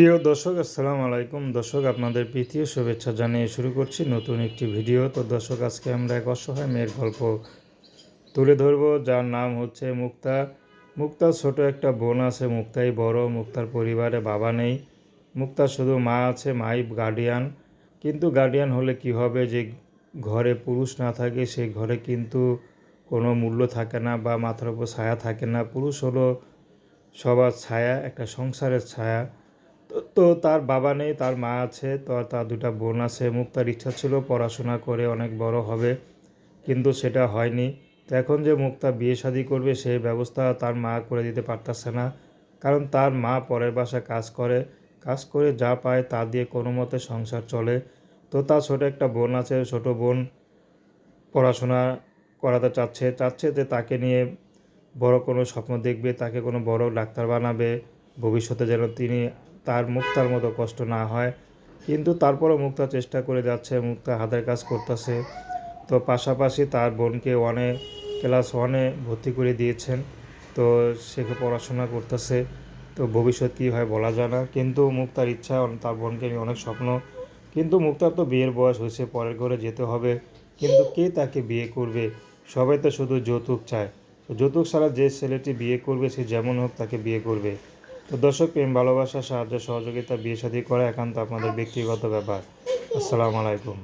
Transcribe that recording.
প্রিয় দর্শক, আসসালামু আলাইকুম। দর্শক, আপনাদের প্রীতীয় শুভেচ্ছা জানিয়ে শুরু করছি নতুন একটি ভিডিও। তো দর্শক, আজকে আমরা এক অসহায় মেয়ের গল্প তুলে ধরব, যার নাম হচ্ছে মুক্তা। মুক্তার ছোট একটা বোন আছে, মুক্তাই বড়, মুক্তার পরিবারে বাবা নেই। মুক্তা শুধু মা আছে, মাই গার্ডিয়ান। কিন্তু গার্ডিয়ান হলে কি হবে যে ঘরে পুরুষ না থাকে সেই ঘরে কিন্তু কোনো মূল্য থাকে না বা মাথার উপর ছায়া থাকে না। পুরুষ হলো সবার ছায়া, একটা সংসারের ছায়া। তো তার বাবা নেই, তার মা আছে, তো তার দুটা বোন আছে। মুক্তার ইচ্ছা ছিল পড়াশোনা করে অনেক বড় হবে, কিন্তু সেটা হয়নি। তো এখন যে মুক্তা বিয়ে শাদী করবে সেই ব্যবস্থা তার মা করে দিতে পারতেছে না। কারণ তার মা পরের বাসায় কাজ করে কাজ করে যা পায় তা দিয়ে কোনো মতে সংসার চলে। তো তার ছোটো একটা বোন আছে, ছোট বোন পড়াশোনা করাতে চাচ্ছে চাচ্ছে যে তাকে নিয়ে বড় কোনো স্বপ্ন দেখবে, তাকে কোনো বড় ডাক্তার বানাবে, ভবিষ্যতে যেন তিনি তার মুক্তার মতো কষ্ট না হয়। কিন্তু তারপরও মুক্তা চেষ্টা করে যাচ্ছে, মুক্তা হাতের কাজ করতেছে। তো পাশাপাশি তার বোনকে ওয়ানে, ক্লাস ওয়ানে ভর্তি করে দিয়েছেন। তো সেকে পড়াশোনা করতেছে। তো ভবিষ্যৎ কী হয় বলা যায় না। কিন্তু মুক্তার ইচ্ছা, তার বোনকে নিয়ে অনেক স্বপ্ন। কিন্তু মুক্তার তো বিয়ের বয়স হয়েছে, পরের ঘরে যেতে হবে। কিন্তু কে তাকে বিয়ে করবে? সবাই তো শুধু যৌতুক চায়। যৌতুক ছাড়া যে ছেলেটি বিয়ে করবে, সে যেমন হোক তাকে বিয়ে করবে। তো দর্শক, প্রেম, ভালোবাসা, সাহায্য, সহযোগিতা, বিয়ে, শাদী করা একান্ত আপনাদের ব্যক্তিগত ব্যাপার। আসসালামু আলাইকুম।